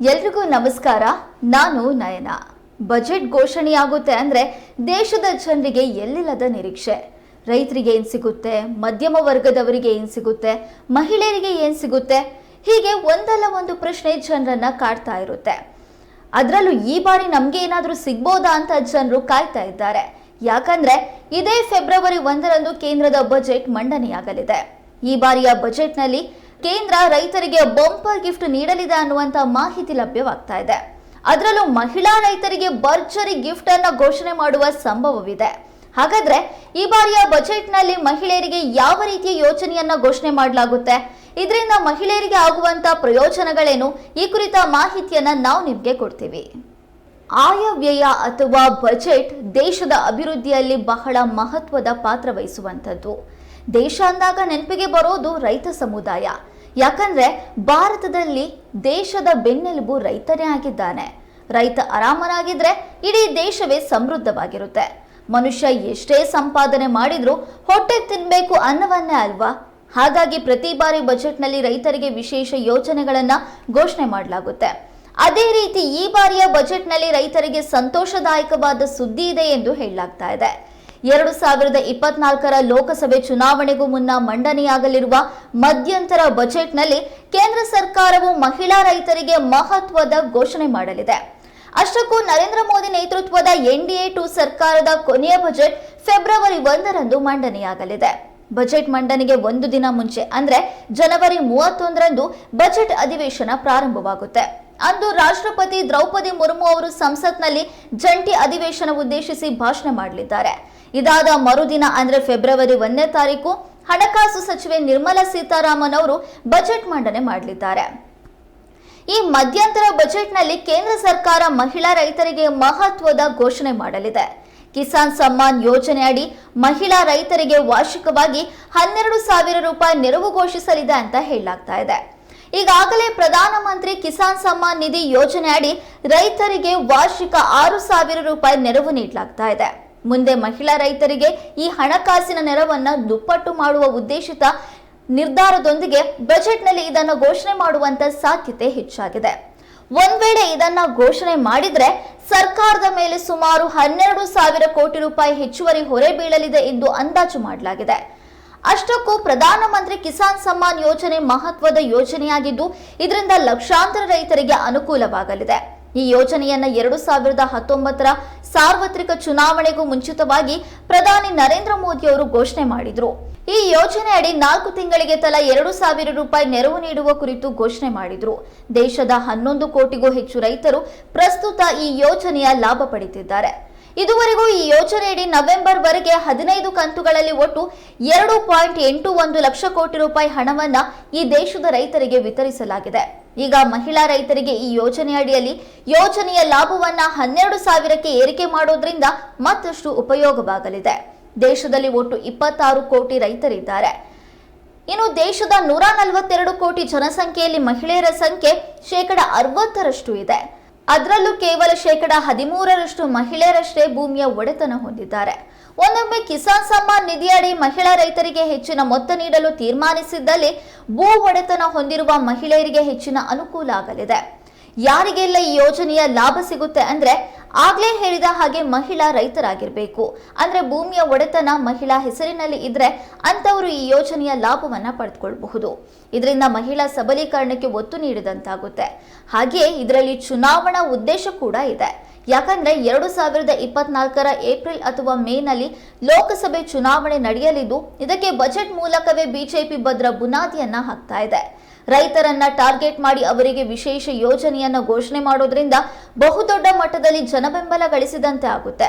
ಎಲ್ರಿಗೂ ನಮಸ್ಕಾರ. ನಾನು ನಯನ. ಬಜೆಟ್ ಘೋಷಣೆಯಾಗುತ್ತೆ ಅಂದ್ರೆ ದೇಶದ ಜನರಿಗೆ ಎಲ್ಲಿಲ್ಲದ ನಿರೀಕ್ಷೆ. ರೈತರಿಗೆ ಏನ್ ಸಿಗುತ್ತೆ? ಮಧ್ಯಮ ವರ್ಗದವರಿಗೆ ಏನ್ ಸಿಗುತ್ತೆ? ಮಹಿಳೆಯರಿಗೆ ಏನ್ ಸಿಗುತ್ತೆ? ಹೀಗೆ ಒಂದಲ್ಲ ಒಂದು ಪ್ರಶ್ನೆ ಜನರನ್ನ ಕಾಡ್ತಾ ಇರುತ್ತೆ. ಅದರಲ್ಲೂ ಈ ಬಾರಿ ನಮ್ಗೆ ಏನಾದರೂ ಸಿಗ್ಬೋದಾ ಅಂತ ಜನರು ಕಾಯ್ತಾ ಇದ್ದಾರೆ. ಯಾಕಂದ್ರೆ ಇದೇ ಫೆಬ್ರವರಿ ಒಂದರಂದು ಕೇಂದ್ರದ ಬಜೆಟ್ ಮಂಡನೆಯಾಗಲಿದೆ. ಈ ಬಾರಿಯ ಬಜೆಟ್ನಲ್ಲಿ ಕೇಂದ್ರ ರೈತರಿಗೆ ಬಂಪರ್ ಗಿಫ್ಟ್ ನೀಡಲಿದೆ ಅನ್ನುವಂತ ಮಾಹಿತಿ ಲಭ್ಯವಾಗ್ತಾ ಇದೆ. ಅದರಲ್ಲೂ ಮಹಿಳಾ ರೈತರಿಗೆ ಭರ್ಜರಿ ಗಿಫ್ಟ್ ಅನ್ನ ಘೋಷಣೆ ಮಾಡುವ ಸಂಭವವಿದೆ. ಹಾಗಾದ್ರೆ ಈ ಬಾರಿಯ ಬಜೆಟ್ನಲ್ಲಿ ಮಹಿಳೆಯರಿಗೆ ಯಾವ ರೀತಿಯ ಯೋಜನೆಯನ್ನ ಘೋಷಣೆ ಮಾಡಲಾಗುತ್ತೆ? ಇದರಿಂದ ಮಹಿಳೆಯರಿಗೆ ಆಗುವಂತ ಪ್ರಯೋಜನಗಳೇನು? ಈ ಕುರಿತ ಮಾಹಿತಿಯನ್ನ ನಾವು ನಿಮಗೆ ಕೊಡ್ತೀವಿ. ಆಯವ್ಯಯ ಅಥವಾ ಬಜೆಟ್ ದೇಶದ ಅಭಿವೃದ್ಧಿಯಲ್ಲಿ ಬಹಳ ಮಹತ್ವದ ಪಾತ್ರ ವಹಿಸುವಂಥದ್ದು. ದೇಶ ಅಂದಾಗ ನೆನಪಿಗೆ ಬರೋದು ರೈತ ಸಮುದಾಯ. ಯಾಕಂದ್ರೆ ಭಾರತದಲ್ಲಿ ದೇಶದ ಬೆನ್ನೆಲುಬು ರೈತನೇ ಆಗಿದ್ದಾನೆ. ರೈತ ಆರಾಮನಾಗಿದ್ರೆ ಇಡೀ ದೇಶವೇ ಸಮೃದ್ಧವಾಗಿರುತ್ತೆ. ಮನುಷ್ಯ ಎಷ್ಟೇ ಸಂಪಾದನೆ ಮಾಡಿದ್ರೂ ಹೊಟ್ಟೆ ತಿನ್ಬೇಕು ಅನ್ನವನ್ನೇ ಅಲ್ವಾ? ಹಾಗಾಗಿ ಪ್ರತಿ ಬಾರಿ ಬಜೆಟ್ನಲ್ಲಿ ರೈತರಿಗೆ ವಿಶೇಷ ಯೋಜನೆಗಳನ್ನ ಘೋಷಣೆ ಮಾಡಲಾಗುತ್ತೆ. ಅದೇ ರೀತಿ ಈ ಬಾರಿಯ ಬಜೆಟ್ನಲ್ಲಿ ರೈತರಿಗೆ ಸಂತೋಷದಾಯಕವಾದ ಸುದ್ದಿ ಇದೆ ಎಂದು ಹೇಳಲಾಗ್ತಾ ಇದೆ. ಎರಡು ಸಾವಿರದ ಇಪ್ಪತ್ನಾಲ್ಕರ ಲೋಕಸಭೆ ಚುನಾವಣೆಗೂ ಮುನ್ನ ಮಂಡನೆಯಾಗಲಿರುವ ಮಧ್ಯಂತರ ಬಜೆಟ್ನಲ್ಲಿ ಕೇಂದ್ರ ಸರ್ಕಾರವು ಮಹಿಳಾ ರೈತರಿಗೆ ಮಹತ್ವದ ಘೋಷಣೆ ಮಾಡಲಿದೆ. ಅಷ್ಟಕ್ಕೂ ನರೇಂದ್ರ ಮೋದಿ ನೇತೃತ್ವದ ಎನ್ಡಿಎ ಟು ಸರ್ಕಾರದ ಕೊನೆಯ ಬಜೆಟ್ ಫೆಬ್ರವರಿ ಒಂದರಂದು ಮಂಡನೆಯಾಗಲಿದೆ. ಬಜೆಟ್ ಮಂಡನೆಗೆ ಒಂದು ದಿನ ಮುಂಚೆ ಅಂದ್ರೆ ಜನವರಿ ಮೂವತ್ತೊಂದರಂದು ಬಜೆಟ್ ಅಧಿವೇಶನ ಪ್ರಾರಂಭವಾಗುತ್ತೆ. ಅಂದು ರಾಷ್ಟ್ರಪತಿ ದ್ರೌಪದಿ ಮುರ್ಮು ಅವರು ಸಂಸತ್ನಲ್ಲಿ ಜಂಟಿ ಅಧಿವೇಶನ ಉದ್ದೇಶಿಸಿ ಭಾಷಣ ಮಾಡಲಿದ್ದಾರೆ. ಇದಾದ ಮರುದಿನ ಅಂದ್ರೆ ಫೆಬ್ರವರಿ ಒಂದನೇ ತಾರೀಕು ಹಣಕಾಸು ಸಚಿವೆ ನಿರ್ಮಲಾ ಸೀತಾರಾಮನ್ ಅವರು ಬಜೆಟ್ ಮಂಡನೆ ಮಾಡಲಿದ್ದಾರೆ. ಈ ಮಧ್ಯಂತರ ಬಜೆಟ್ನಲ್ಲಿ ಕೇಂದ್ರ ಸರ್ಕಾರ ಮಹಿಳಾ ರೈತರಿಗೆ ಮಹತ್ವದ ಘೋಷಣೆ ಮಾಡಲಿದೆ. ಕಿಸಾನ್ ಸಮ್ಮಾನ್ ಯೋಜನೆ ಅಡಿ ಮಹಿಳಾ ರೈತರಿಗೆ ವಾರ್ಷಿಕವಾಗಿ ಹನ್ನೆರಡು ಸಾವಿರ ರೂಪಾಯಿ ನೆರವು ಘೋಷಿಸಲಿದೆ ಅಂತ ಹೇಳಲಾಗ್ತಾ ಇದೆ. ಈಗಾಗಲೇ ಪ್ರಧಾನಮಂತ್ರಿ ಕಿಸಾನ್ ಸಮ್ಮಾನ್ ನಿಧಿ ಯೋಜನೆ ಅಡಿ ರೈತರಿಗೆ ವಾರ್ಷಿಕ ಆರು ಸಾವಿರ ರೂಪಾಯಿ ನೆರವು ನೀಡಲಾಗ್ತಾ ಇದೆ. ಮುಂದೆ ಮಹಿಳಾ ರೈತರಿಗೆ ಈ ಹಣಕಾಸಿನ ನೆರವನ್ನ ದುಪ್ಪಟ್ಟು ಮಾಡುವ ಉದ್ದೇಶಿತ ನಿರ್ಧಾರದೊಂದಿಗೆ ಬಜೆಟ್ನಲ್ಲಿ ಇದನ್ನು ಘೋಷಣೆ ಮಾಡುವಂತ ಸಾಧ್ಯತೆ ಹೆಚ್ಚಾಗಿದೆ. ಒಂದ್ ವೇಳೆ ಇದನ್ನ ಘೋಷಣೆ ಮಾಡಿದ್ರೆ ಸರ್ಕಾರದ ಮೇಲೆ ಸುಮಾರು ಹನ್ನೆರಡು ಸಾವಿರ ಕೋಟಿ ರೂಪಾಯಿ ಹೆಚ್ಚುವರಿ ಹೊರೆ ಬೀಳಲಿದೆ ಎಂದು ಅಂದಾಜು ಮಾಡಲಾಗಿದೆ. ಅಷ್ಟಕ್ಕೂ ಪ್ರಧಾನಮಂತ್ರಿ ಕಿಸಾನ್ ಸಮ್ಮಾನ್ ಯೋಜನೆ ಮಹತ್ವದ ಯೋಜನೆಯಾಗಿದ್ದು ಇದರಿಂದ ಲಕ್ಷಾಂತರ ರೈತರಿಗೆ ಅನುಕೂಲವಾಗಲಿದೆ. ಈ ಯೋಜನೆಯನ್ನ ಎರಡು ಸಾವಿರದ ಹತ್ತೊಂಬತ್ತರ ಸಾರ್ವತ್ರಿಕ ಚುನಾವಣೆಗೂ ಮುಂಚಿತವಾಗಿ ಪ್ರಧಾನಿ ನರೇಂದ್ರ ಮೋದಿ ಅವರು ಘೋಷಣೆ ಮಾಡಿದ್ರು. ಈ ಯೋಜನೆ ಅಡಿ ನಾಲ್ಕು ತಿಂಗಳಿಗೆ ತಲಾ ಎರಡು ಸಾವಿರ ರೂಪಾಯಿ ನೆರವು ನೀಡುವ ಕುರಿತು ಘೋಷಣೆ ಮಾಡಿದ್ರು. ದೇಶದ ಹನ್ನೊಂದು ಕೋಟಿಗೂ ಹೆಚ್ಚು ರೈತರು ಪ್ರಸ್ತುತ ಈ ಯೋಜನೆಯ ಲಾಭ ಪಡೆದಿದ್ದಾರೆ. ಇದುವರೆಗೂ ಈ ಯೋಜನೆಯಡಿ ನವೆಂಬರ್ ವರೆಗೆ ಹದಿನೈದು ಕಂತುಗಳಲ್ಲಿ ಒಟ್ಟು ಎರಡು ಪಾಯಿಂಟ್ ಎಂಟು ಒಂದು ಲಕ್ಷ ಕೋಟಿ ರೂಪಾಯಿ ಹಣವನ್ನ ಈ ದೇಶದ ರೈತರಿಗೆ ವಿತರಿಸಲಾಗಿದೆ. ಈಗ ಮಹಿಳಾ ರೈತರಿಗೆ ಈ ಯೋಜನೆ ಅಡಿಯಲ್ಲಿ ಯೋಜನೆಯ ಲಾಭವನ್ನ ಹನ್ನೆರಡು ಸಾವಿರಕ್ಕೆ ಏರಿಕೆ ಮಾಡೋದ್ರಿಂದ ಮತ್ತಷ್ಟು ಉಪಯೋಗವಾಗಲಿದೆ. ದೇಶದಲ್ಲಿ ಒಟ್ಟು ಇಪ್ಪತ್ತಾರು ಕೋಟಿ ರೈತರಿದ್ದಾರೆ. ಇನ್ನು ದೇಶದ ನೂರ ನಲವತ್ತೆರಡು ಕೋಟಿ ಜನಸಂಖ್ಯೆಯಲ್ಲಿ ಮಹಿಳೆಯರ ಸಂಖ್ಯೆ ಶೇಕಡ ಅರವತ್ತರಷ್ಟು ಇದೆ. ಅದರಲ್ಲೂ ಕೇವಲ ಶೇಕಡ ಹದಿಮೂರರಷ್ಟು ಮಹಿಳೆಯರಷ್ಟೇ ಭೂಮಿಯ ಒಡೆತನ ಹೊಂದಿದ್ದಾರೆ. ಒಂದೊಮ್ಮೆ ಕಿಸಾನ್ ಸಮ್ಮಾನ್ ನಿಧಿಯಡಿ ಮಹಿಳಾ ರೈತರಿಗೆ ಹೆಚ್ಚಿನ ಮೊತ್ತ ನೀಡಲು ತೀರ್ಮಾನಿಸಿದ್ದಲ್ಲಿ ಭೂ ಒಡೆತನ ಹೊಂದಿರುವ ಮಹಿಳೆಯರಿಗೆ ಹೆಚ್ಚಿನ ಅನುಕೂಲ ಆಗಲಿದೆ. ಯಾರಿಗೆಲ್ಲ ಈ ಯೋಜನೆಯ ಲಾಭ ಸಿಗುತ್ತೆ ಅಂದ್ರೆ ಆಗ್ಲೇ ಹೇಳಿದ ಹಾಗೆ ಮಹಿಳಾ ರೈತರಾಗಿರಬೇಕು. ಅಂದ್ರೆ ಭೂಮಿಯ ಒಡೆತನ ಮಹಿಳಾ ಹೆಸರಿನಲ್ಲಿ ಇದ್ರೆ ಅಂತವರು ಈ ಯೋಜನೆಯ ಲಾಭವನ್ನ ಪಡೆದುಕೊಳ್ಳಬಹುದು ಇದರಿಂದ ಮಹಿಳಾ ಸಬಲೀಕರಣಕ್ಕೆ ಒತ್ತು ನೀಡಿದಂತಾಗುತ್ತೆ. ಹಾಗೆಯೇ ಇದರಲ್ಲಿ ಚುನಾವಣಾ ಉದ್ದೇಶ ಕೂಡ ಇದೆ. ಯಾಕಂದ್ರೆ ಎರಡು ಸಾವಿರದ ಇಪ್ಪತ್ನಾಲ್ಕರ ಏಪ್ರಿಲ್ ಅಥವಾ ಮೇನಲ್ಲಿ ಲೋಕಸಭೆ ಚುನಾವಣೆ ನಡೆಯಲಿದ್ದು, ಇದಕ್ಕೆ ಬಜೆಟ್ ಮೂಲಕವೇ ಬಿಜೆಪಿ ಭದ್ರ ಬುನಾದಿಯನ್ನ ಹಾಕ್ತಾ ಇದೆ. ರೈತರನ್ನ ಟಾರ್ಗೆಟ್ ಮಾಡಿ ಅವರಿಗೆ ವಿಶೇಷ ಯೋಜನೆಯನ್ನ ಘೋಷಣೆ ಮಾಡೋದ್ರಿಂದ ಬಹುದೊಡ್ಡ ಮಟ್ಟದಲ್ಲಿ ಜನಬೆಂಬಲ ಗಳಿಸಿದಂತೆ ಆಗುತ್ತೆ.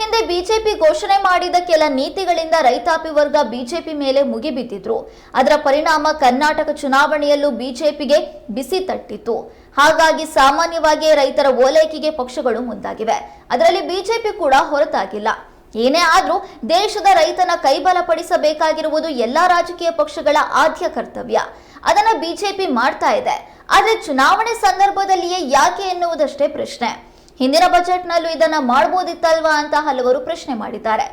ಹಿಂದೆ ಬಿಜೆಪಿ ಘೋಷಣೆ ಮಾಡಿದ ಕೆಲ ನೀತಿಗಳಿಂದ ರೈತಾಪಿ ವರ್ಗ ಬಿಜೆಪಿ ಮೇಲೆ ಮುಗಿಬಿದ್ದಿದ್ರು. ಅದರ ಪರಿಣಾಮ ಕರ್ನಾಟಕ ಚುನಾವಣೆಯಲ್ಲೂ ಬಿಜೆಪಿಗೆ ಬಿಸಿ ತಟ್ಟಿತ್ತು. ಹಾಗಾಗಿ ಸಾಮಾನ್ಯವಾಗಿ ರೈತರ ಓಲೈಕೆಗೆ ಪಕ್ಷಗಳು ಮುಂದಾಗಿವೆ. ಅದರಲ್ಲಿ ಬಿಜೆಪಿ ಕೂಡ ಹೊರತಾಗಿಲ್ಲ. ಏನೇ ಆದರೂ ದೇಶದ ರೈತನ ಕೈಬಲಪಡಿಸಬೇಕಾಗಿರುವುದು ಎಲ್ಲಾ ರಾಜಕೀಯ ಪಕ್ಷಗಳ ಆದ್ಯ ಕರ್ತವ್ಯ. ಅದನ್ನ ಬಿಜೆಪಿ ಮಾಡ್ತಾ ಇದೆ. ಆದರೆ ಚುನಾವಣೆ ಸಂದರ್ಭದಲ್ಲಿಯೇ ಯಾಕೆ ಎನ್ನುವುದಷ್ಟೇ ಪ್ರಶ್ನೆ. ಹಿಂದಿನ ಬಜೆಟ್ನಲ್ಲೂ ಇದನ್ನ ಮಾಡಬಹುದಿತ್ತಲ್ವಾ ಅಂತ ಹಲವರು ಪ್ರಶ್ನೆ ಮಾಡಿದ್ದಾರೆ.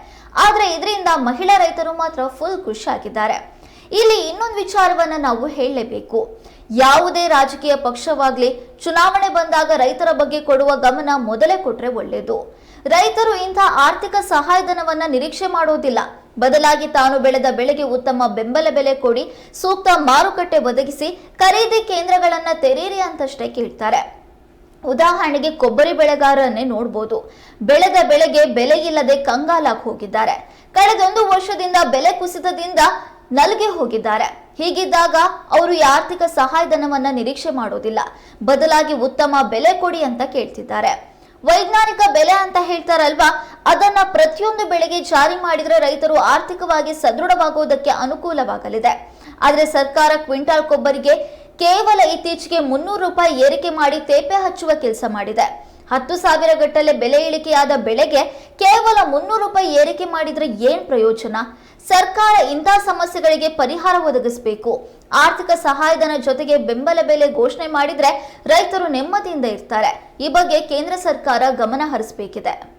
ಆದರೆ ಇದರಿಂದ ಮಹಿಳಾ ರೈತರು ಮಾತ್ರ ಫುಲ್ ಖುಷಿಯಾಗಿದ್ದಾರೆ. ಇಲ್ಲಿ ಇನ್ನೊಂದು ವಿಚಾರವನ್ನ ನಾವು ಹೇಳಲೇಬೇಕು. ಯಾವುದೇ ರಾಜಕೀಯ ಪಕ್ಷವಾಗ್ಲಿ ಚುನಾವಣೆ ಬಂದಾಗ ರೈತರ ಬಗ್ಗೆ ಕೊಡುವ ಗಮನ ಮೊದಲೇ ಕೊಟ್ರೆ ಒಳ್ಳೆಯದು ರೈತರು ಇಂಥ ಆರ್ಥಿಕ ಸಹಾಯಧನವನ್ನ ನಿರೀಕ್ಷೆ ಮಾಡೋದಿಲ್ಲ. ಬದಲಾಗಿ ತಾನು ಬೆಳೆದ ಬೆಳೆಗೆ ಉತ್ತಮ ಬೆಂಬಲ ಬೆಲೆ ಕೊಡಿ, ಸೂಕ್ತ ಮಾರುಕಟ್ಟೆ ಒದಗಿಸಿ, ಖರೀದಿ ಕೇಂದ್ರಗಳನ್ನ ತೆರೀರಿ ಅಂತಷ್ಟೇ ಕೇಳ್ತಾರೆ. ಉದಾಹರಣೆಗೆ ಕೊಬ್ಬರಿ ಬೆಳೆಗಾರರನ್ನೇ ನೋಡ್ಬೋದು. ಬೆಳೆದ ಬೆಳೆಗೆ ಬೆಲೆ ಇಲ್ಲದೆ ಕಂಗಾಲಾಗಿ ಹೋಗಿದ್ದಾರೆ. ಕಳೆದೊಂದು ವರ್ಷದಿಂದ ಬೆಲೆ ಕುಸಿತದಿಂದ ನಲಗೆ ಹೋಗಿದ್ದಾರೆ. ಹೀಗಿದ್ದಾಗ ಅವರು ಆರ್ಥಿಕ ಸಹಾಯಧನವನ್ನ ನಿರೀಕ್ಷೆ ಮಾಡೋದಿಲ್ಲ. ಬದಲಾಗಿ ಉತ್ತಮ ಬೆಲೆ ಕೊಡಿ ಅಂತ ಕೇಳ್ತಿದ್ದಾರೆ. ವೈಜ್ಞಾನಿಕ ಬೆಲೆ ಅಂತ ಹೇಳ್ತಾರಲ್ವಾ? ಅದನ್ನ ಪ್ರತಿಯೊಂದು ಬೆಳೆಗೆ ಜಾರಿ ಮಾಡಿದ್ರೆ ರೈತರು ಆರ್ಥಿಕವಾಗಿ ಸದೃಢವಾಗುವುದಕ್ಕೆ ಅನುಕೂಲವಾಗಲಿದೆ. ಆದರೆ ಸರ್ಕಾರ ಕ್ವಿಂಟಾಲ್ ಕೊಬ್ಬರಿಗೆ ಕೇವಲ ಇತ್ತೀಚೆಗೆ ಮುನ್ನೂರು ರೂಪಾಯಿ ಏರಿಕೆ ಮಾಡಿ ತೇಪೆ ಹಚ್ಚುವ ಕೆಲಸ ಮಾಡಿದೆ. ಹತ್ತು ಸಾವಿರ ಗಟ್ಟಲೆ ಬೆಲೆ ಇಳಿಕೆಯಾದ ಬೆಳೆಗೆ ಕೇವಲ ಮುನ್ನೂರು ರೂಪಾಯಿ ಏರಿಕೆ ಮಾಡಿದ್ರೆ ಏನ್ ಪ್ರಯೋಜನ? ಸರ್ಕಾರ ಇಂಥ ಸಮಸ್ಯೆಗಳಿಗೆ ಪರಿಹಾರ ಒದಗಿಸಬೇಕು. ಆರ್ಥಿಕ ಸಹಾಯಧನ ಜೊತೆಗೆ ಬೆಂಬಲ ಬೆಲೆ ಘೋಷಣೆ ಮಾಡಿದ್ರೆ ರೈತರು ನೆಮ್ಮದಿಯಿಂದ ಇರ್ತಾರೆ. ಈ ಬಗ್ಗೆ ಕೇಂದ್ರ ಸರ್ಕಾರ ಗಮನ ಹರಿಸಬೇಕಿದೆ.